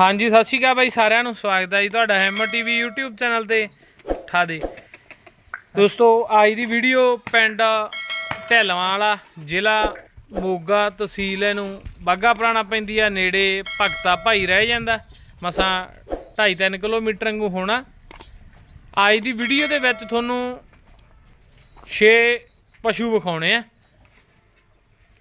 ਹਾਂਜੀ, ਸਤਿ ਸ਼੍ਰੀ ਅਕਾਲ ਬਾਈ ਸਾਰਿਆਂ ਨੂੰ। ਸਵਾਗਤ ਹੈ ਜੀ ਤੁਹਾਡਾ ਹੈਮਰ ਟੀਵੀ YouTube ਚੈਨਲ ਤੇ ਠਾ ਦੇ। ਦੋਸਤੋ, ਅੱਜ ਦੀ ਵੀਡੀਓ ਪਿੰਡ ਢੈਲਵਾਂ ਵਾਲਾ, ਜ਼ਿਲ੍ਹਾ ਮੋਗਾ ਤਹਿਸੀਲ ਇਹਨੂੰ ਬਾਗਾ ਪੁਰਾਣਾ ਪੈਂਦੀ ਆ, ਨੇੜੇ ਭਗਤਾ ਭਾਈ ਰਹਿ ਜਾਂਦਾ। ਮਸਾਂ 2.5-3 ਕਿਲੋਮੀਟਰ ਵਾਂਗੂ ਹੋਣਾ। ਅੱਜ ਦੀ ਵੀਡੀਓ ਦੇ ਵਿੱਚ ਤੁਹਾਨੂੰ 6 ਪਸ਼ੂ ਵਿਖਾਉਣੇ ਆ।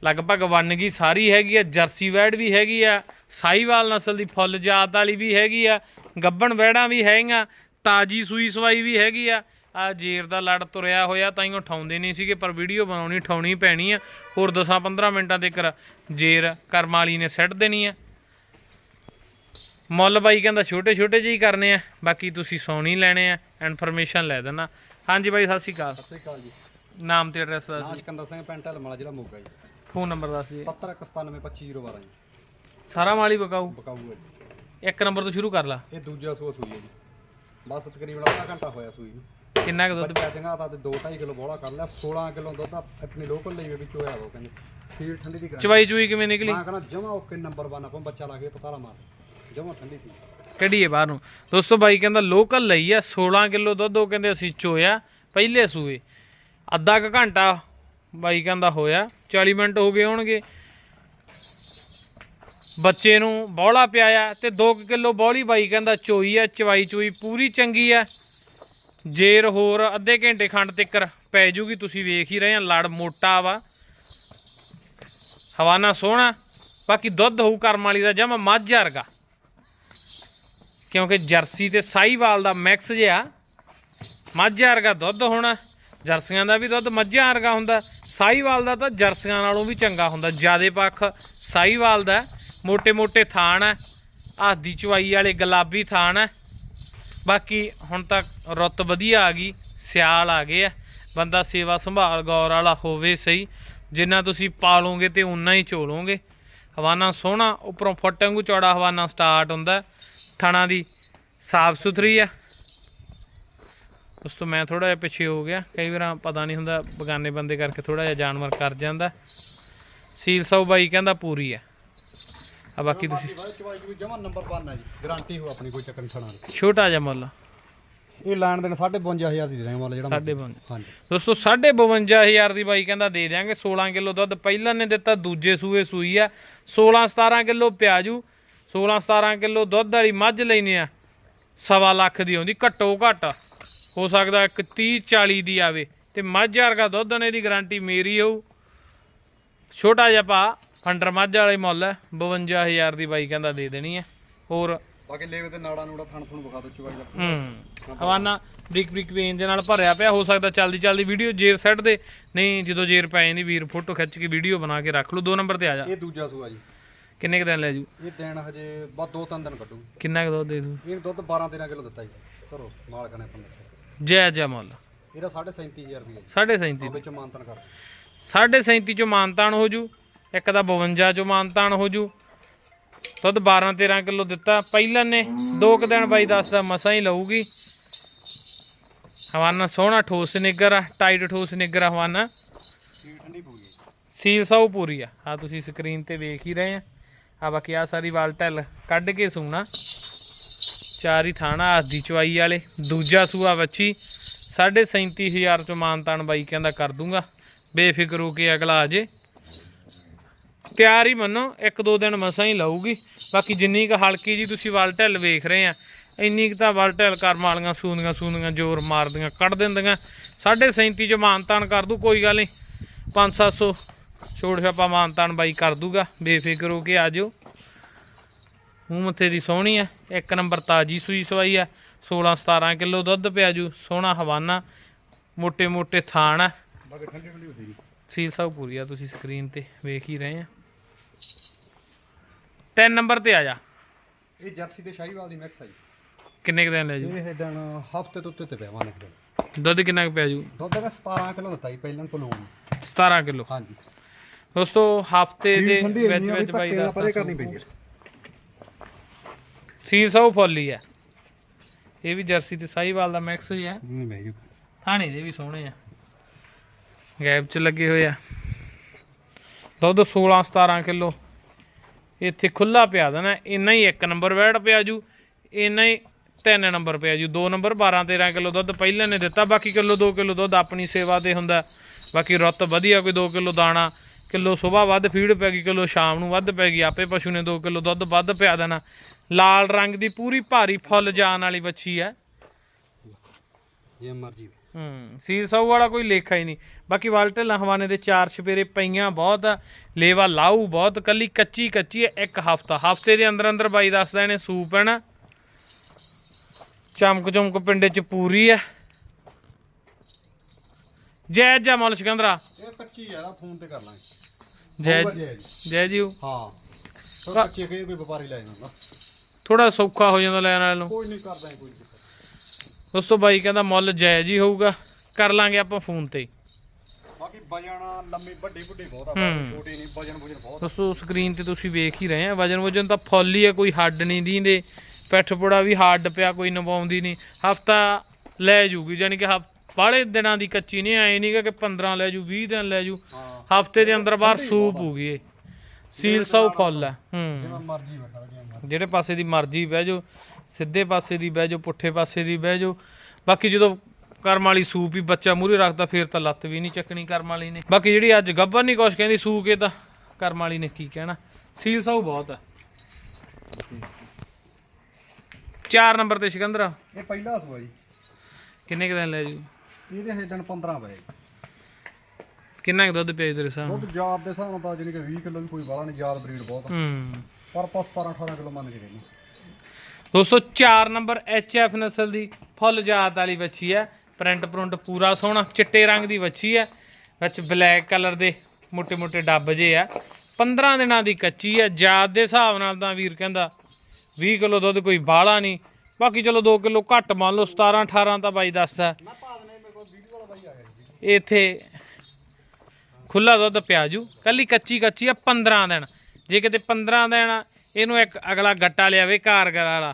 ਲਗਭਗ ਵੰਨਗੀ ਸਾਰੀ ਹੈਗੀ ਆ, ਜਰਸੀ ਵੈੜ ਵੀ ਹੈਗੀ ਆ ਸਾਈਵਾਲ ਨਸਲ ਦੀ ਫੁੱਲ ਜਾਤ ਵਾਲੀ ਵੀ ਹੈਗੀ ਆ ਗੱਬਣ ਵੈੜਾਂ ਵੀ ਹੈਗੀਆਂ ਤਾਜੀ ਸੂਈ ਸਵਾਈ ਵੀ ਹੈਗੀ ਆ। ਆ ਜੇਰ ਦਾ ਲੜ ਤੁਰਿਆ ਹੋਇਆ ਤਾਂ ਹੀ ਉਠਾਉਂਦੇ ਨਹੀਂ ਸੀਗੇ ਪਰ ਵੀਡੀਓ ਬਣਾਉਣੀ ਠਾਉਣੀ ਪੈਣੀ ਆ। ਹੋਰ 10-15 ਮਿੰਟਾਂ ਤੱਕ ਜੇਰ ਕਰਮ ਵਾਲੀ ਨੇ ਸੈੱਟ ਦੇਣੀ ਆ। ਮੁੱਲ ਬਾਈ ਕਹਿੰਦਾ ਛੋਟੇ ਛੋਟੇ ਜਿਹੇ ਕਰਨੇ ਆ ਬਾਕੀ ਤੁਸੀਂ ਸੋਣੀ ਲੈਣੇ ਆ ਇਨਫੋਰਮੇਸ਼ਨ ਲੈ ਦੇਣਾ ਹਾਂਜੀ ਬਾਈ ਸਤਿ ਸ਼੍ਰੀ ਅਕਾਲ। ਸਤਿ ਸ਼੍ਰੀ ਅਕਾਲ ਜੀ। ਨਾਮ ਤੇ ਐਡਰੈਸ ਦੱਸ ਸਿਕੰਦਰ ਸਿੰਘ ਪਿੰਡ ਢਲਮਾਲਾ ਜ਼ਿਲ੍ਹਾ ਮੋਗਾ ਜੀ। ਫੋਨ ਨੰਬਰ ਦੱਸ ਜੀ 71972512 ਜੀ। ਸਾਰਾ ਮਾਲੀ ਬਕਾਊ ਬਕਾਊ ਹੈ ਜੀ। ਇੱਕ ਨੰਬਰ ਤੋਂ ਸ਼ੁਰੂ ਕਰ ਲਾ। ਇਹ ਦੂਜਾ ਸੂਆ ਸੂਈ ਹੈ ਜੀ। ਬਸ ਤਕਰੀਬਨ ਅੱਧਾ ਘੰਟਾ ਹੋਇਆ ਸੂਈ ਨੂੰ। ਕਿੰਨਾ ਕੁ ਦੁੱਧ? ਬੱਚਾ ਚੰਗਾ ਤਾਂ ਤੇ 2.5 ਕਿਲੋ ਬੋਲਾ ਕਰ ਲਿਆ। 16 ਕਿਲੋ ਦੁੱਧ ਆ ਆਪਣੀ ਲੋਕਲ ਲਈ ਵਿੱਚ ਹੋਇਆ ਉਹ ਕਹਿੰਦੇ। ਸੀਲ ਠੰਡੀ ਦੀ ਚਵਾਈ ਚੂਈ ਕਿਵੇਂ ਨਿਕਲੀ? ਮੈਂ ਕਹਿੰਦਾ ਜਮਾ ਓਕੇ ਨੰਬਰ 1 ਆਪਾਂ ਬੱਚਾ ਲਾ ਕੇ ਪਤਾ ਲਾ ਮਾਰ ਜਮਾ ਠੰਡੀ ਸੀ। ਕੱਢੀਏ ਬਾਹਰ ਨੂੰ। ਦੋਸਤੋ ਬਾਈ ਕਹਿੰਦਾ ਲੋਕਲ ਲਈ ਆ 16 ਕਿਲੋ ਦੁੱਧ ਉਹ ਕਹਿੰਦੇ ਅਸੀਂ ਚੋਇਆ ਪਹਿਲੇ ਸੂਏ। ਅੱਧਾ ਕੁ ਘੰਟਾ ਬਾਈ ਕਹਿੰਦਾ ਹੋਇਆ 40 ਮਿੰਟ ਹੋ ਗਏ ਹੋਣਗੇ ਬੱਚੇ ਨੂੰ ਬੌਲਾ ਪਿਆਇਆ ਤੇ 2 ਕਿਲੋ ਬੌਲੀ ਬਾਈ ਕਹਿੰਦਾ ਚੋਈ ਆ, ਚਵਾਈ ਚੋਈ ਪੂਰੀ ਚੰਗੀ ਆ। ਜੇਰ ਹੋਰ ਅੱਧੇ ਘੰਟੇ ਖੰਡ ਤਿੱਕਰ ਪੈ ਜੂਗੀ, ਤੁਸੀਂ ਵੇਖ ਹੀ ਰਹੇ ਆ, ਲੜ ਮੋਟਾ ਵਾ। ਹਵਾਨਾ ਸੋਹਣਾ, ਬਾਕੀ ਦੁੱਧ ਹੋਊ ਕਰਮ ਵਾਲੀ ਦਾ ਜਮਾ ਮੱਝ ਵਰਗਾ। ਕਿਉਂਕਿ ਜਰਸੀ ਤੇ ਸਾਈਵਾਲ ਦਾ ਮਿਕਸ ਜਿਆ ਮੱਝ ਵਰਗਾ ਦੁੱਧ ਹੋਣਾ, ਜਰਸੀਆਂ ਦਾ ਵੀ ਦੁੱਧ ਮੱਝਾਂ ਵਰਗਾ ਹੁੰਦਾ ਸਾਈਵਾਲ ਦਾ ਤਾਂ ਜਰਸੀਆਂ ਨਾਲੋਂ ਵੀ ਚੰਗਾ ਹੁੰਦਾ, ਜਿਆਦੇ ਪੱਖ ਸਾਈਵਾਲ ਦਾ। ਮੋٹے-ਮੋٹے ਥਾਨ ਹੈ ਹੱਥ ਦੀ ਚਵਾਈ ਵਾਲੇ ਗੁਲਾਬੀ ਥਾਨ ਹੈ। ਬਾਕੀ ਹੁਣ ਤੱਕ ਰੁੱਤ ਵਧੀਆ ਆ ਗਈ, ਸਿਆਲ ਆ ਗਏ ਆ ਬੰਦਾ ਸੇਵਾ ਸੰਭਾਲ ਗੌਰ ਵਾਲਾ ਹੋਵੇ ਸਹੀ, ਜਿੰਨਾ ਤੁਸੀਂ ਪਾਲੋਗੇ ਤੇ ਉਨਾ ਹੀ ਝੋਲੋਗੇ। ਹਵਾਨਾ ਸੋਹਣਾ, ਉੱਪਰੋਂ ਫਟੰਗੂ ਚੌੜਾ ਹਵਾਨਾ ਸਟਾਰਟ ਹੁੰਦਾ ਥਣਾ ਦੀ ਸਾਫ਼ ਸੁਥਰੀ ਆ ਉਸ ਤੋਂ ਮੈਂ ਥੋੜਾ ਜਿਹਾ ਪਿੱਛੇ ਹੋ ਗਿਆ। ਕਈ ਵਾਰ ਪਤਾ ਨਹੀਂ ਹੁੰਦਾ, ਬਗਾਨੇ ਬੰਦੇ ਕਰਕੇ ਥੋੜਾ ਜਿਹਾ ਜਾਨਵਰ ਕਰ ਜਾਂਦਾ। ਸੀਲ ਸਾਊ ਬਾਈ ਕਹਿੰਦਾ ਪੂਰੀ ਆ ਆ ਬਾਕੀ ਤੁਸੀਂ ਚਵਾਈ ਵੀ ਜਮਾ ਨੰਬਰ 1 ਹੈ ਜੀ। ਗਾਰੰਟੀ ਹੋ ਆਪਣੀ ਕੋਈ ਚੱਕਰ ਨਹੀਂ ਸੁਣਾ ਦੇ। ਛੋਟਾ ਜਿਹਾ ਮੁੱਲ ਇਹ ਲੈਣ ਦੇਣ 52500 ਦੀ ਦੇ ਦਾਂਗੇ ਮੁੱਲ ਜਿਹੜਾ ਸਾਢੇ ਪੰਜ ਹਾਂਜੀ। ਦੋਸਤੋ 52500 ਦੀ ਬਾਈ ਕਹਿੰਦਾ ਦੇ ਦਿਆਂਗੇ 16 ਕਿਲੋ ਦੁੱਧ। ਪਹਿਲਾਂ ਨੇ ਦਿੱਤਾ ਦੂਜੇ ਸੂਏ ਸੂਈ ਆ। 16 17 ਕਿਲੋ ਪਿਆਜੂ 16 17 ਕਿਲੋ ਦੁੱਧ ਵਾਲੀ ਮੱਝ ਲੈਨੇ ਆ। ਸਵਾ ਲੱਖ ਦੀ ਆਉਂਦੀ ਘੱਟੋ ਘੱਟ। ਹੋ ਸਕਦਾ ਇੱਕ 30 40 ਦੀ ਆਵੇ। ਤੇ ਮੱਝ ਵਰਗਾ ਦੁੱਧ ਨੇ ਦੀ ਗਾਰੰਟੀ ਮੇਰੀ ਹੋਊ। ਛੋਟਾ ਜਿਹਾ ਭਾ। ਫੰਡਰ ਮੱਝ ਵਾਲੇ ਮੁੱਲ ਹੈ 52000 ਦੀ ਬਾਈ ਕਹਿੰਦਾ ਦੇ ਦੇਣੀ ਹੈ ਹੋਰ ਬਾਕੀ ਲੇਵੇ ਤੇ ਨਾੜਾ ਨੂੜਾ ਥਣ ਤੁਹਾਨੂੰ ਵਿਖਾ ਦੋ ਚਵਾਈ ਦਾ ਹੂੰ ਹਵਾਨਾ ਬ੍ਰਿਕ ਬ੍ਰਿਕ ਵੇਨ ਦੇ ਨਾਲ ਭਰਿਆ ਪਿਆ ਹੋ ਸਕਦਾ ਚਲਦੀ ਚਲਦੀ ਵੀਡੀਓ ਜੇਰ ਸੈੱਟ ਦੇ ਨਹੀਂ ਜਦੋਂ ਜੇਰ ਪੈ ਜਾਂਦੀ ਵੀਰ ਫੋਟੋ ਖਿੱਚ ਕੇ ਵੀਡੀਓ ਬਣਾ ਕੇ ਰੱਖ ਲਓ ਦੋ ਨੰਬਰ ਤੇ ਆ ਜਾ। ਇਹ ਦੂਜਾ ਸੂਆ ਜੀ। ਕਿੰਨੇ ਕ ਦਿਨ ਲੈ ਜੂ? ਇਹ ਦਿਨ ਹਜੇ ਬਸ ਦੋ ਤਿੰਨ ਦਿਨ ਕੱਢੂ। ਕਿੰਨਾ ਕੁ ਦੁੱਧ ਦੇ ਦੂ? ਇਹਨੂੰ ਦੁੱਧ 12 13 ਕਿਲੋ ਦਿੱਤਾ ਜੀ। ਕਰੋ ਮਾਲਕ ਨੇ ਆਪਾਂ ਜੈ ਜੈ ਮੁੱਲ। ਇਹਦਾ 37500 ਰੁਪਏ ਜੀ। 37.5 ਵਿੱਚ ਮਾਨਤਨ ਕਰ। 37.5 ਚੋਂ ਮਾਨਤਾਨ ਹੋ ਜੂ। ਇੱਕ ਦਾ 52 ਚੋਂ ਮਾਨਤਾਨ ਹੋ ਜੂ। ਦੁੱਧ 12 13 ਕਿਲੋ ਦਿੱਤਾ। ਪਹਿਲਾਂ ਨੇ ਦੋ ਕੁ ਦਿਨ ਬਾਈ ਦੱਸਦਾ ਮਸਾਂ ਹੀ ਲਊਗੀ। ਹਵਾਨਾ ਸੋਹਣਾ ਠੋਸ ਨਿੱਗਰ ਆ, ਟਾਈਟ ਠੋਸ ਨਿੱਗਰ ਆ ਹਵਾਨਾ। ਸੀਲ ਸੌ ਪੂਰੀ ਆ। ਆ ਤੁਸੀਂ ਸਕਰੀਨ ਤੇ ਵੇਖ ਹੀ ਰਹੇ ਆ। ਆ ਬਾਕੀ ਆ ਸਾਰੀ ਵਾਲ ਢੱਲ ਕੱਢ ਕੇ ਸੂਣਾ। ਚਾਰ ਹੀ ਥਾਣਾ ਆਦੀ ਚਵਾਈ ਵਾਲੇ। ਦੂਜਾ ਸੂਆ ਵੱਛੀ। 37500 ਚੋਂ ਮਾਨਤਾਨ ਬਾਈ ਕਹਿੰਦਾ ਕਰ ਦੂੰਗਾ। ਬੇਫਿਕਰ ਹੋ ਕੇ ਅਗਲਾ ਆ ਜੇ। ਤਿਆਰ ਹੀ ਮੰਨੋ ਇੱਕ ਦੋ ਦਿਨ ਮਸਾਂ ਹੀ ਲਾਊਗੀ। ਬਾਕੀ ਜਿੰਨੀ ਕ ਹਲਕੀ ਜੀ ਤੁਸੀਂ ਵਾਲਟਲ ਵੇਖ ਰਹੇ ਆ ਇੰਨੀ ਕ ਤਾਂ ਵਾਲਟਲ ਕਰਮ ਵਾਲੀਆਂ ਸੂਨੀਆਂ ਸੂਨੀਆਂ ਜ਼ੋਰ ਮਾਰਦੀਆਂ ਕੱਢ ਦਿੰਦੀਆਂ। 37.5 ਚ ਮਾਨਤਾਨ ਕਰ ਦੂ ਕੋਈ ਗੱਲ ਨਹੀਂ। 5-700 ਛੋੜ ਛਾਪਾ ਮਾਨਤਾਨ ਬਾਈ ਕਰ ਦੂਗਾ। ਬੇਫਿਕਰ ਹੋ ਕੇ ਆ ਜਿਓ। ਮੂੰਹ ਮੱਥੇ ਦੀ ਸੋਹਣੀ ਆ। ਇੱਕ ਨੰਬਰ ਤਾਜੀ ਸੂਈ ਸਵਾਈ ਆ। 16 17 ਕਿਲੋ ਦੁੱਧ ਪਿਆ ਜੂ। ਸੋਹਣਾ ਹਵਾਨਾ ਮੋٹے ਮੋٹے ਥਾਣ ਆ। ਸੀ ਸਭ ਪੂਰੀ ਆ ਤੁਸੀਂ ਸਕਰੀਨ ਤੇ ਵੇਖ ਹੀ ਰਹੇ ਆ। ਤਿੰਨ ਨੰਬਰ ਤੇ ਆ ਜਾ। ਇਹ ਜਰਸੀ ਤੇ ਸ਼ਾਹੀਵਾਲ ਦੀ ਮਿਕਸ ਹੈ ਜੀ। ਕਿੰਨੇ ਕੁ ਦਿਨ ਲੈ ਜੂ? ਇਹ ਦਿਨ ਹਫ਼ਤੇ ਤੋਂ ਉੱਤੇ ਤੇ ਪਿਆ ਮਾਨੇ ਕਿਲੋ ਦੁੱਧ ਕਿੰਨਾ ਕੁ ਪਿਆ ਜੂ? ਦੁੱਧ ਦਾ 17 ਕਿਲੋ ਦਿੱਤਾ ਜੀ ਪਹਿਲਾਂ ਪਲੂਣ 17 ਕਿਲੋ। ਹਾਂਜੀ। ਦੋਸਤੋ ਹਫ਼ਤੇ ਦੇ ਵਿੱਚ ਵਿੱਚ ਬਾਈ ਦਾ ਪਰੇ ਕਰਨੀ ਪੈਂਦੀ ਹੈ। ਸੀਲ ਸਭ ਫੁੱਲੀ ਆ ਇਹ ਵੀ ਜਰਸੀ ਤੇ ਸਾਹੀਵਾਲ ਦਾ ਮਿਕਸ ਹੀ ਆ ਨਹੀਂ ਬਹਿ ਜੂ ਥਾਣੇ ਦੇ ਵੀ ਸੋਹਣੇ ਆ। ਗੈਪ ਚ ਲੱਗੇ ਹੋਏ ਆ। ਦੁੱਧ 16 17 ਕਿਲੋ। ਇੱਥੇ ਖੁੱਲਾ ਪਿਆ ਦੇਣਾ, ਇੰਨਾ ਹੀ ਇੱਕ ਨੰਬਰ ਵੈੜ ਪਿਆ ਜੂ, ਇੰਨਾ ਹੀ ਤਿੰਨ ਨੰਬਰ ਪਿਆ ਜੂ, ਦੋ ਨੰਬਰ 12 13 ਕਿਲੋ ਦੁੱਧ ਪਹਿਲਾਂ ਨੇ ਦਿੱਤਾ, ਬਾਕੀ ਕਿਲੋ 2 ਕਿਲੋ ਦੁੱਧ ਆਪਣੀ ਸੇਵਾ ਤੇ ਹੁੰਦਾ। ਬਾਕੀ ਰੁੱਤ ਵਧੀਆ, ਕੋਈ 2 ਕਿਲੋ ਦਾਣਾ, ਕਿਲੋ ਸਵੇਰ ਵੱਧ ਫੀਡ ਪੈ ਗਈ, ਕਿਲੋ ਸ਼ਾਮ ਨੂੰ ਵੱਧ ਪੈ ਗਈ, ਆਪੇ ਪਸ਼ੂ ਨੇ 2 ਕਿਲੋ ਦੁੱਧ ਵੱਧ ਪਿਆ ਦੇਣਾ। ਲਾਲ ਰੰਗ ਦੀ ਪੂਰੀ ਭਾਰੀ ਫੁੱਲ ਜਾਣ ਵਾਲੀ ਵੱਛੀ ਹੈ। ਜੇ ਮਰਜ਼ੀ ਹੂੰ ਸੀਰ ਸੌ ਵਾਲਾ ਕੋਈ ਲੇਖਾ ਹੀ ਨਹੀਂ। ਬਾਕੀ ਵਾਲਟੇ ਲਹਵਾਨੇ ਦੇ ਚਾਰ ਛਪੇਰੇ ਪਈਆਂ ਬਹੁਤ ਆ ਲੇਵਾ ਲਾਊ ਬਹੁਤ ਕੱਲੀ ਕੱਚੀ ਕੱਚੀ ਹੈ ਇੱਕ ਹਫਤਾ। ਹਫ਼ਤੇ ਦੇ ਅੰਦਰ ਅੰਦਰ ਬਾਈ ਦੱਸਦਾ ਇਹਨੇ ਸੂਪ ਹੈ ਨਾ। ਚਮਕ ਚਮਕ ਪਿੰਡੇ ਚ ਪੂਰੀ ਹੈ। ਜੈ ਜੈ ਮਲ ਸਿਕੰਦਰਾ। ਇਹ ਕੱਚੀ ਆ ਨਾ ਫੋਨ ਤੇ ਕਰ ਲਾਂਗੇ। ਜੈ ਜੀ। ਜੈ ਜੀਓ। ਹਾਂ। ਥੋੜਾ ਕੱਚੀ ਕਹੇ ਕੋਈ ਵਪਾਰੀ ਲੈ ਜਾਂਦਾ। ਥੋੜਾ ਸੌਖਾ ਹੋ ਜਾਂਦਾ ਲੈਣ ਵਾਲੇ ਨੂੰ। ਕੋਈ ਨਹੀਂ ਕਰਦਾ ਕੋਈ। ਦੋਸਤੋ ਬਾਈ ਕਹਿੰਦਾ ਮੁੱਲ ਜਾਇਜ਼ ਹੀ ਹੋਊਗਾ ਕਰ ਲਾਂਗੇ ਆਪਾਂ ਫੋਨ ਤੇ ਹੀ। ਬਾਕੀ ਵਜਣ ਲੰਮੀ ਵੱਡੀ ਵੱਡੀ ਬਹੁਤ ਆ ਹੂੰ। ਛੋਟੀ ਨਹੀਂ ਵਜਨ ਵਜਨ ਬਹੁਤ ਦੋਸਤੋ ਸਕਰੀਨ ਤੇ ਤੁਸੀਂ ਵੇਖ ਹੀ ਰਹੇ ਆ ਵਜਨ ਵਜਨ ਤਾਂ ਫੁੱਲ ਹੀ ਆ ਕੋਈ ਹੱਡ ਨਹੀਂ ਦੀਂਦੇ। ਪਿੱਠ ਪੁੜਾ ਵੀ ਹੱਡ ਪਿਆ ਕੋਈ ਨਵਾਉਂਦੀ ਨਹੀਂ। ਹਫਤਾ ਲੈ ਜੂਗੀ ਯਾਨੀ ਕਿ ਬਾਹਲੇ ਦਿਨਾਂ ਦੀ ਕੱਚੀ ਨਹੀਂ ਆਏ ਨਹੀਂ ਕਿ 15 ਲੈ ਜੂ 20 ਦਿਨ ਲੈ ਜੂ। ਹਾਂ। ਹਫ਼ਤੇ ਦੇ ਅੰਦਰ ਬਾਹਰ ਸੂਪ ਹੋਊਗੀ ਇਹ ਸੀਲ ਸੌ ਫੁੱਲ ਆ ਹੂੰ। ਜੇ ਜਿਹੜੇ ਪਾਸੇ ਦੀ ਮਰਜ਼ੀ ਬਹਿ ਜਾਓ ਸਿੱਧੇ ਪਾਸੇ ਦੀ ਬਹਿ ਜਾਓ ਪੁੱਠੇ ਪਾਸੇ ਦੀ ਬਹਿ ਜਾਓ। ਬਾਕੀ ਜਦੋਂ ਕਰਮ ਵਾਲੀ ਸੂਪ ਹੀ ਬੱਚਾ ਮੂਰੇ ਰੱਖਦਾ ਫਿਰ ਤਾਂ ਲੱਤ ਵੀ ਨਹੀਂ ਚੱਕਣੀ ਕਰਮ ਵਾਲੀ ਨੇ। ਬਾਕੀ ਜਿਹੜੀ ਅੱਜ ਗੱਬਰ ਨਹੀਂ ਕੁਛ ਕਹਿੰਦੀ ਸੂਕ ਇਹ ਤਾਂ ਕਰਮ ਵਾਲੀ ਨੇ ਕੀ ਕਹਿਣਾ। ਸੀਲ ਸਾਊ ਬਹੁਤ ਆ। ਚਾਰ ਨੰਬਰ ਤੇ ਸਿਕੰਦਰ। ਇਹ ਪਹਿਲਾ ਸੂਆ ਜੀ। ਕਿੰਨੇ ਕੁ ਦਿਨ ਲੈ ਜੂ? ਇਹਦੇ ਹਜੇ ਦਿਨ 15 ਪਏ। ਕਿੰਨਾ ਕੁ ਦੁੱਧ ਪਿਆ ਤੇਰੇ ਹਿਸਾਬ ਦੁੱਧ ਜਾਤ ਦੇ ਹਿਸਾਬ ਨਾਲ ਤਾਂ ਜਾਨੀ ਕਿ 20 ਕਿਲੋ ਵੀ ਕੋਈ ਵਾਲਾ ਨਹੀਂ ਜਾਤ ਬਰੀਡ ਬਹੁਤ। ਹੂੰ। ਪਰ ਪਸ 17 18 ਕਿਲੋ ਮੰਨ ਕੇ ਗਈ ਦੋਸਤੋ 4 ਨੰਬਰ ਐਚ ਐਫ ਨਸਲ ਦੀ ਫੁੱਲ ਜਾਤ ਵਾਲੀ ਵੱਛੀ ਹੈ। ਪ੍ਰਿੰਟ ਪ੍ਰਿੰਟ ਪੂਰਾ ਸੋਹਣਾ, ਚਿੱਟੇ ਰੰਗ ਦੀ ਵੱਛੀ ਹੈ। ਵਿੱਚ ਬਲੈਕ ਕਲਰ ਦੇ ਮੋਟੇ ਮੋਟੇ ਡੱਬ ਜੇ ਆ। 15 ਦਿਨਾਂ ਦੀ ਕੱਚੀ ਹੈ। ਜਾਤ ਦੇ ਹਿਸਾਬ ਨਾਲ ਤਾਂ ਵੀਰ ਕਹਿੰਦਾ 20 ਕਿਲੋ ਦੁੱਧ ਕੋਈ ਬਾਲਾ ਨਹੀਂ। ਬਾਕੀ ਚਲੋ 2 ਕਿਲੋ ਘੱਟ ਮੰਨ ਲਓ 17 18 ਤਾਂ ਬਾਈ ਦੱਸਦਾ। ਇੱਥੇ ਖੁੱਲਾ ਦੁੱਧ ਪਿਆਜੂ ਕੱਲੀ ਕੱਚੀ ਕੱਚੀ ਆ 15 ਦਿਨ। ਜੇ ਕਿਤੇ 15 ਦਿਨ ਇਹਨੂੰ ਇੱਕ ਅਗਲਾ ਗੱਟਾ ਲਿਆ ਵੇ ਕਾਰਗਰ ਵਾਲਾ।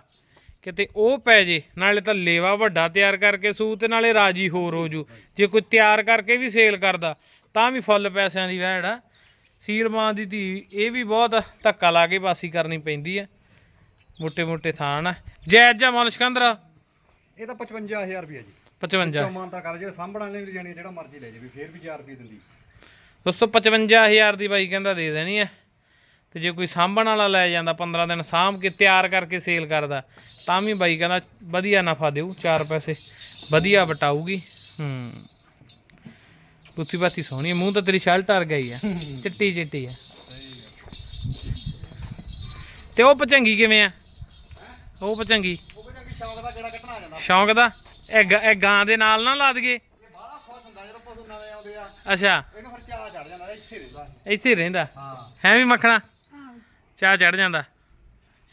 ਕਿਤੇ ਉਹ ਪੈ ਜੇ ਨਾਲੇ ਤਾਂ ਲੇਵਾ ਵੱਡਾ ਤਿਆਰ ਕਰਕੇ ਸੂ ਤੇ ਨਾਲੇ ਰਾਜੀ ਹੋਰ ਹੋ ਜੂ। ਜੇ ਕੋਈ ਤਿਆਰ ਕਰਕੇ ਵੀ ਸੇਲ ਕਰਦਾ ਤਾਂ ਵੀ ਫੁੱਲ ਪੈਸਿਆਂ ਦੀ ਵਹਿੜ ਆ। ਸੀਲਮਾਂ ਦੀ ਧੀ ਇਹ ਵੀ ਬਹੁਤ ਧੱਕਾ ਲਾ ਕੇ ਬਾਸੀ ਕਰਨੀ ਪੈਂਦੀ ਆ। ਮੋਟੇ ਮੋਟੇ ਥਾਨ ਆ ਜੈਜ ਜਾਂ ਮਨ ਸਿਕੰਦਰਾ? ਇਹ ਤਾਂ 55000 ਰੁਪਏ ਜੀ। 55 ਮਾਨ ਤਾਂ ਕਰ ਜਿਹੜਾ ਸਾਂਭਣ ਵਾਲੇ ਜਾਣੀ ਜਿਹੜਾ ਮਰਜ਼ੀ ਲੈ ਜੇ ਵੀ ਫੇਰ ਵੀ 4 ਰੁਪਏ ਦਿੰਦੀ। ਦੋਸਤੋ 55000 ਦੀ ਬਾਈ ਕਹਿੰਦਾ ਦੇ ਦੇਣੀ ਆ। ਤੇ ਜੇ ਕੋਈ ਸਾਂਭਣ ਵਾਲਾ ਲੈ ਜਾਂਦਾ 15 ਦਿਨ ਸਾਂਭ ਕੇ ਤਿਆਰ ਕਰਕੇ ਸੇਲ ਕਰਦਾ ਤਾਂ ਵੀ ਬਾਈ ਕਹਿੰਦਾ ਵਧੀਆ ਨਫਾ ਦੇਊ 4 ਪੈਸੇ ਵਧੀਆ ਵਟਾਊਗੀ। ਹੂੰ। ਬੁੱਤੀ ਬਾਤੀ ਸੋਹਣੀ ਮੂੰਹ ਤਾਂ ਤੇਰੀ ਸ਼ਰਟ ਟਰ ਗਈ ਆ ਚਿੱਟੀ ਚਿੱਟੀ ਆ। ਤੇ ਉਹ ਪਚੰਗੀ ਕਿਵੇਂ ਆ? ਉਹ ਪਚੰਗੀ? ਸ਼ੌਂਕ ਦਾ? ਜਿਹੜਾ ਕੱਟਣਾ ਜਾਂਦਾ ਸ਼ੌਂਕ ਦਾ ਇਹ ਇਹ ਗਾਂ ਦੇ ਨਾਲ ਨਾ ਲਾ ਦਈਏ। ਅੱਛਾ। ਇਹਨੂੰ ਫਿਰ ਚਾਹ ਚੜ ਜਾਂਦਾ ਇੱਥੇ ਰਹਿੰਦਾ। ਇੱਥੇ ਰਹਿੰਦਾ? ਹਾਂ। ਹੈ ਵੀ ਮੱਖਣਾ? ਚਾਹ ਚੜ ਜਾਂਦਾ।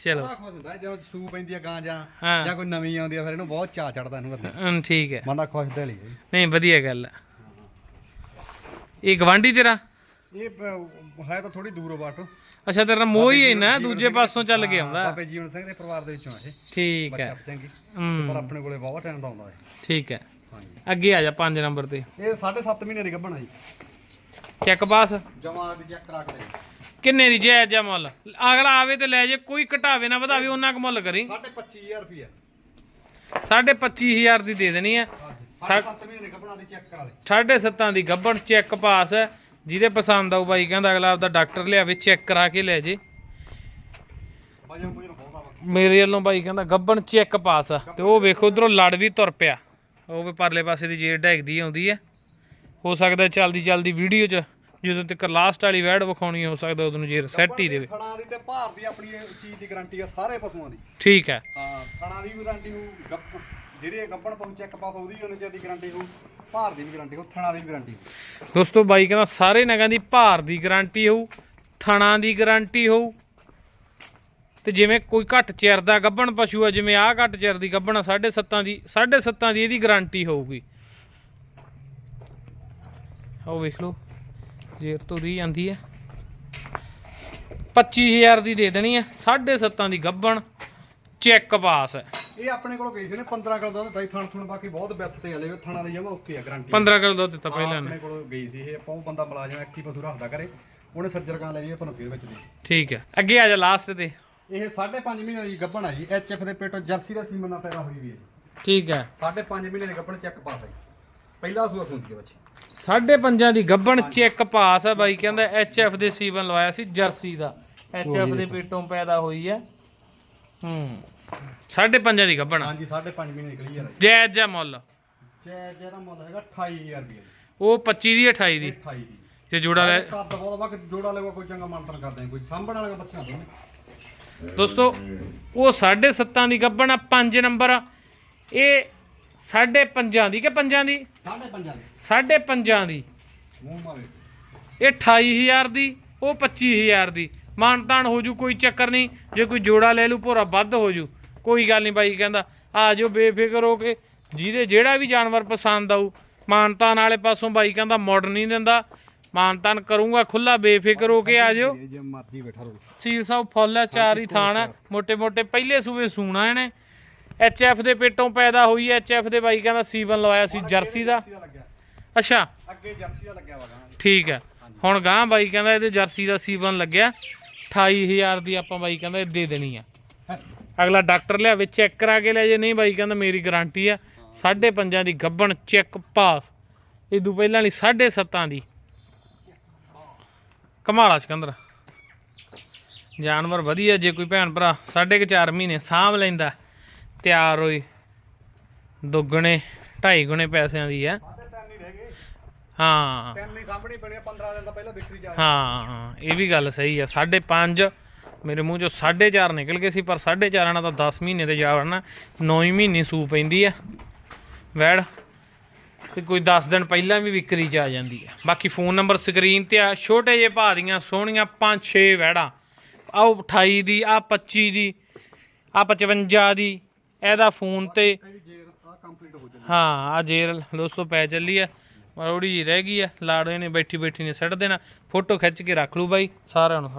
ਚਲੋ। ਬੜਾ ਖੁਸ਼ ਹੁੰਦਾ ਜਦੋਂ ਸੂ ਪੈਂਦੀ ਆ ਗਾਂ ਜਾਂ ਹਾਂ। ਜਾਂ ਕੋਈ ਨਵੀਂ ਆਉਂਦੀ ਆ ਫਿਰ ਇਹਨੂੰ ਬਹੁਤ ਚਾਹ ਚੜਦਾ ਇਹਨੂੰ ਬੰਦੇ ਹਮ, ਠੀਕ ਹੈ। ਬੰਦਾ ਖੁਸ਼ ਦਿਲ ਹੀ ਹੈ। ਜੀ। ਨਹੀਂ ਵਧੀਆ ਗੱਲ ਹੈ। ਇਹ ਗਵਾਂਢੀ ਤੇਰਾ? ਇਹ ਬ- ਹੈ ਤਾਂ ਥੋੜੀ ਦੂਰੋਂ ਬਾਟੋ ਅੱਛਾ ਤੇਰਾ ਮੋਹ ਹੀ ਹੈ ਨਾ ਦੂਜੇ ਪਾਸੋਂ ਚੱਲ ਕੇ ਆਉਂਦਾ। ਬਾਬੇ ਜੀਵਨ ਸਿੰਘ ਦੇ ਪਰਿਵਾਰ ਦੇ ਵਿੱਚੋਂ ਆ ਇਹ। ਠੀਕ ਬੱਚਾ ਹੈ। ਚੰਗੀ। ਪਰ ਹਮ, ਆਪਣੇ ਕੋਲੇ ਬਹੁਤ ਟਾਈਮ ਦਾ ਆਉਂਦਾ ਹੈ। ਠੀਕ ਹੈ। ਹਾਂਜੀ। ਅੱਗੇ ਆ ਜਾ 5 ਨੰਬਰ ਤੇ। ਇਹ 7.5 ਮਹੀਨੇ ਦੀ ਗੱਭਣ ਆ ਜੀ। Check pass. ਜਮਾ ਦੀ ਚੈੱਕ ਕਰਾ ਕੇ ਲੈ ਕਿੰਨੇ ਦੀ ਜਾਇਜ਼ ਜਾ ਮੁੱਲ? ਅਗਲਾ ਆਵੇ ਤੇ ਲੈ ਜੇ ਕੋਈ ਘਟਾਵੇ ਨਾ ਵਧਾਵੇ ਉਹਨਾਂ ਕੁ ਮੁੱਲ ਕਰੀ। 25000 ਰੁਪਏ ਸਾਢੇ 25000 ਦੀ ਦੇ ਦੇਣੀ ਹੈ ਸਾ- 7 ਮਹੀਨੇ ਦੀ ਗੱਭਣ ਦੀ ਚੈੱਕ ਕਰਾ ਲੈ ਸਾਢੇ ਸੱਤਾਂ ਦੀ ਗੱਬਣ ਚੈੱਕ ਪਾਸ ਹੈ ਜਿਹਦੇ ਪਸੰਦ ਆਊ ਬਾਈ ਕਹਿੰਦਾ ਅਗਲਾ ਆਪਦਾ ਡਾਕਟਰ ਲਿਆਵੇ ਚੈੱਕ ਕਰਾ ਕੇ ਲੈ ਜੇ। ਮੇਰੇ ਵੱਲੋਂ ਬਾਈ ਕਹਿੰਦਾ ਗੱਬਣ ਚੈੱਕ ਪਾਸ ਆ। ਤੇ ਉਹ ਵੇਖੋ ਉਧਰੋਂ ਲੜ ਵੀ ਤੁਰ ਪਿਆ। ਉਹ ਵੀ ਪਰਲੇ ਪਾਸੇ ਦੀ ਜੇੜ ਡੈਗਦੀ ਆਉਂਦੀ ਹੈ ਹੋ ਸਕਦਾ ਚਲਦੀ ਚਲਦੀ ਵੀਡੀਓ 'ਚ ਜਦੋਂ ਤੱਕ ਲਾਸਟ ਵਾਲੀ ਵੈਡ ਵਿਖਾਉਣੀ ਹੋ ਸਕਦਾ ਉਦੋਂ ਜੇਰ ਸੈੱਟ ਹੀ ਦੇਵੇ। ਥਣਾ ਦੀ ਤੇ ਭਾਰ ਦੀ ਆਪਣੀ ਇਹ ਚੀਜ਼ ਦੀ ਗਾਰੰਟੀ ਆ ਸਾਰੇ ਪਸ਼ੂਆਂ ਦੀ। ਠੀਕ ਹੈ। ਹਾਂ ਥਣਾ ਦੀ ਵੀ ਗਾਰੰਟੀ ਹੋ ਗੱਪ ਜਿਹੜੀ ਗੱਭਣ ਪਸ਼ੂ ਚੈੱਕ ਪਾਸ ਉਹਦੀ ਉਹਨੇ ਚਿਰ ਦੀ ਗਾਰੰਟੀ ਹੋ ਭਾਰ ਦੀ ਵੀ ਗਾਰੰਟੀ ਹੋ ਥਣਾ ਦੀ ਵੀ ਗਾਰੰਟੀ ਦੋਸਤੋ ਬਾਈ ਕਹਿੰਦਾ ਸਾਰੇ ਨਗਾਂ ਦੀ ਭਾਰ ਦੀ ਗਾਰੰਟੀ ਹੋਊ ਥਣਾ ਦੀ ਗਾਰੰਟੀ ਹੋਊ। ਤੇ ਜਿਵੇਂ ਕੋਈ ਘੱਟ ਚਿਰ ਦਾ ਗੱਭਣ ਪਸ਼ੂ ਆ ਜਿਵੇਂ ਆਹ ਘੱਟ ਚਿਰ ਦੀ ਗੱਭਣ ਆ 7.5 ਦੀ 7.5 ਦੀ ਇਹਦੀ ਗਾਰੰਟੀ ਹੋਊਗੀ। ਆਓ ਵੇਖ ਲਓ। ਜੇਰ ਤੋਂ ਰੀ ਜਾਂਦੀ ਹੈ। 25000 ਦੀ ਦੇ ਦੇਣੀ ਹੈ 7.5 ਦੀ ਗੱਭਣ ਚੈੱਕ ਪਾਸ ਹੈ। ਇਹ ਆਪਣੇ ਕੋਲ ਗਈ ਸੀ ਨੇ 15 ਕਿਲੋ ਦੁੱਧ ਦਈ ਥਣ ਥਣ ਬਾਕੀ ਬਹੁਤ ਬਿੱਤ ਤੇ ਹਲੇ ਥਣਾ ਦੀ ਜਮਾ ਓਕੇ ਆ ਗਾਰੰਟੀ 15 ਕਿਲੋ ਦੁੱਧ ਦਿੱਤਾ ਪਹਿਲਾਂ ਨੇ ਆਪਣੇ ਕੋਲ ਗਈ ਸੀ ਇਹ ਆਪਾਂ ਉਹ ਬੰਦਾ ਮੁਲਾਜ਼ਮ ਇੱਕ ਹੀ ਪਸ਼ੂ ਰੱਖਦਾ ਕਰੇ ਉਹਨੇ ਸੱਜਰ ਕਾਂ ਲੈ ਲਈ ਆਪਾਂ ਨੂੰ ਫੇਰ ਵਿੱਚ ਦੇ। ਠੀਕ ਹੈ ਅੱਗੇ ਆ ਜਾ ਲਾਸਟ ਤੇ। ਇਹ 5.5 ਮਹੀਨੇ ਦੀ ਗੱਭਣ ਆ ਜੀ ਐਚਐਫ ਦੇ ਪੇਟੋਂ ਜਰਸੀ ਦਾ ਸੀਮਨ ਨਾਲ ਪੈਦਾ ਹੋਈ ਵੀ ਹੈ ਜੀ। ਠੀਕ ਹੈ। 5.5 ਮਹੀਨੇ ਦੀ ਗੱਭਣ ਚੈੱਕ ਪਾਸ ਹੈ ਜੀ। ਪਹਿਲਾ ਸੂਆ ਖੁੰਦੀ ਹੈ ਬੱਚੀ। ਸਾਢੇ ਪੰਜਾਂ ਦੀ ਗੱਬਣ ਚੈੱਕ ਪਾਸ ਹੈ ਬਾਈ ਕਹਿੰਦਾ ਐਚਐਫ ਦੇ ਸੀਵਨ ਲਵਾਇਆ ਸੀ ਜਰਸੀ ਦਾ। ਐਚਐਫ ਦੇ ਪੇਟੋਂ ਪੈਦਾ ਹੋਈ ਹੈ। ਹੂੰ। ਸਾਢੇ ਪੰਜਾਂ ਦੀ ਗੱਬਣ ਹਾਂਜੀ 5.5 ਮਹੀਨੇ ਦੀ ਕਲੀਅਰ ਹੈ ਜਾਇਜ਼ ਜਾ ਮੁੱਲ। ਜੈ ਜਿਹਦਾ ਮੁੱਲ ਹੈਗਾ 28000 ਰੁਪਏ ਜੀ। ਉਹ 25 ਦੀ 28 ਦੀ। 28 ਦੀ। ਜੇ ਜੋੜਾ ਲੈ ਘਰ ਦਾ ਬਹੁਤ ਵਕਤ ਜੋੜਾ ਲੈਵਾ ਕੋਈ ਚੰਗਾ ਮੰਤਰ ਕਰਦੇ ਕੋਈ ਸਾਂਭਣ ਵਾਲਾ ਬੱਚਾ ਦੋਸਤੋ ਉਹ ਸਾਢੇ ਸੱਤਾਂ ਦੀ ਗੱਬਣ ਆ 5 ਨੰਬਰ ਆ। ਇਹ ਸਾਢੇ ਪੰਜਾਂ ਦੀ ਕਿ ਪੰਜਾਂ ਦੀ? ਸਾਢੇ ਪੰਜਾਂ ਦੀ। ਸਾਢੇ ਪੰਜਾਂ ਦੀ। ਇਹ 28000 ਦੀ ਉਹ 25000 ਦੀ। ਮਾਨਤਾਨ ਹੋ ਜੂ ਕੋਈ ਚੱਕਰ ਨਹੀਂ। ਜੇ ਕੋਈ ਜੋੜਾ ਲੈ ਲੂ ਭੋਰਾ ਵੱਧ ਹੋ ਜੂ। ਕੋਈ ਗੱਲ ਨਹੀਂ ਬਾਈ ਕਹਿੰਦਾ? ਆ ਜਾਓ ਬੇਫਿਕਰ ਹੋ ਕੇ। ਜਿਹਦੇ ਜਿਹੜਾ ਵੀ ਜਾਨਵਰ ਪਸੰਦ ਆਊ ਮਾਨਤਾਨ ਵਾਲੇ ਪਾਸੋਂ ਬਾਈ ਕਹਿੰਦਾ ਮੋੜ ਨਹੀਂ ਦਿੰਦਾ। ਮਾਨਤਾਨ ਕਰੂੰਗਾ ਖੁੱਲਾ ਬੇਫਿਕਰ ਹੋ ਕੇ ਆ ਜਾਓ। ਸੀਰ ਸਾਹਿਬ ਫੁੱਲ ਆ ਚਾਰ ਹੀ ਥਾਣ ਮੋਟੇ ਮੋਟੇ ਪਹਿਲੇ ਸੂਵੇ ਸੂਣਾ ਇਹਨੇ। ਐਚਐਫ ਦੇ ਪੇਟੋਂ ਪੈਦਾ ਹੋਈ ਐਚਐਫ ਦੇ ਬਾਈ ਕਹਿੰਦਾ ਸੀਵਨ ਲਵਾਇਆ ਸੀ ਜਰਸੀ ਦਾ। ਦਾ ਅੱਛਾ। ਅੱਗੇ ਜਰਸੀ ਦਾ ਲੱਗਿਆ ਵਾ ਠੀਕ ਹੈ। ਹੁਣ ਗਾਂ ਬਾਈ ਕਹਿੰਦਾ ਇਹਦੇ ਜਰਸੀ ਦਾ ਸੀਵਨ ਲੱਗਿਆ। 28000 ਦੀ ਆਪਾਂ ਬਾਈ ਕਹਿੰਦਾ ਇਹ ਦੇ ਦੇਣੀ ਆ। ਅਗਲਾ ਡਾਕਟਰ ਲਿਆ ਵਿੱਚ ਚੈੱਕ ਕਰਾ ਕੇ ਲੈ ਜੇ ਨਹੀਂ ਬਾਈ ਕਹਿੰਦਾ ਮੇਰੀ ਗਾਰੰਟੀ ਆ। 5.5 ਦੀ ਗੱਬਣ ਚੈੱਕ ਪਾਸ ਇਦੋਂ ਪਹਿਲਾਂ ਵਾਲੀ 7.5 ਦੀ। ਕਮਾਲਾ ਸਿਕੰਦਰ। ਜਾਨਵਰ ਵਧੀਆ ਜੇ ਕੋਈ ਭੈਣ ਭਰਾ ਸਾਢੇ ਕੁ ਚਾਰ ਮਹੀਨੇ ਸਾਂਭ ਲੈਂਦਾ। ਤਿਆਰ ਹੋਈ। ਦੁੱਗਣੇ ਢਾਈ ਗੁਣੇ ਪੈਸਿਆਂ ਦੀ ਆ ਹੀ ਹਾਂ। ਤਿੰਨ ਹੀ ਸਾਂਭਣੀ ਪੈਣੀ ਆ, 15 ਦਿਨ ਤਾਂ ਪਹਿਲਾਂ ਵਿਕਰੀ ਜਾ ਹਾਂ ਇਹ ਵੀ ਗੱਲ ਸਹੀ ਆ। 5.5 ਮੇਰੇ ਮੂੰਹ ਚੋਂ 4.5 ਨਿਕਲ ਗਏ ਸੀ ਪਰ 4.5 ਨਾਲ ਤਾਂ 10 ਮਹੀਨੇ ਤੇ ਜਾ ਵੜਨਾ। 9 ਹੀ ਮਹੀਨੇ ਸੂ ਪੈਂਦੀ ਆ। ਵੈੜ ਤੇ ਕੋਈ 10 ਦਿਨ ਪਹਿਲਾਂ ਵੀ ਵਿਕਰੀ ਚ ਆ ਜਾਂਦੀ ਆ। ਬਾਕੀ ਫੋਨ ਨੰਬਰ ਸਕਰੀਨ ਤੇ ਆ। ਛੋਟੇ ਜਿਹੇ ਭਾਅ ਦੀਆਂ ਸੋਹਣੀਆਂ 5-6 ਵੈੜਾਂ। ਆਹ 28 ਦੀ ਆ 25 ਦੀ ਆ 55 ਦੀ ਇਹਦਾ ਫੋਨ ਤੇ ਹਾਂ ਆ ਜੇਰ ਦੋਸਤੋ ਪੈ ਚੱਲੀ ਆ ਮਰੋੜੀ ਜੀ ਰਹਿ ਗਈ ਆ ਲਾੜੇ ਨੇ ਬੈਠੀ ਬੈਠੀ ਨੇ ਸੱਟ ਦੇਣਾ। ਫੋਟੋ ਖਿੱਚ ਕੇ ਰੱਖ ਲੂ ਬਾਈ ਸਾਰਿਆਂ ਨੂੰ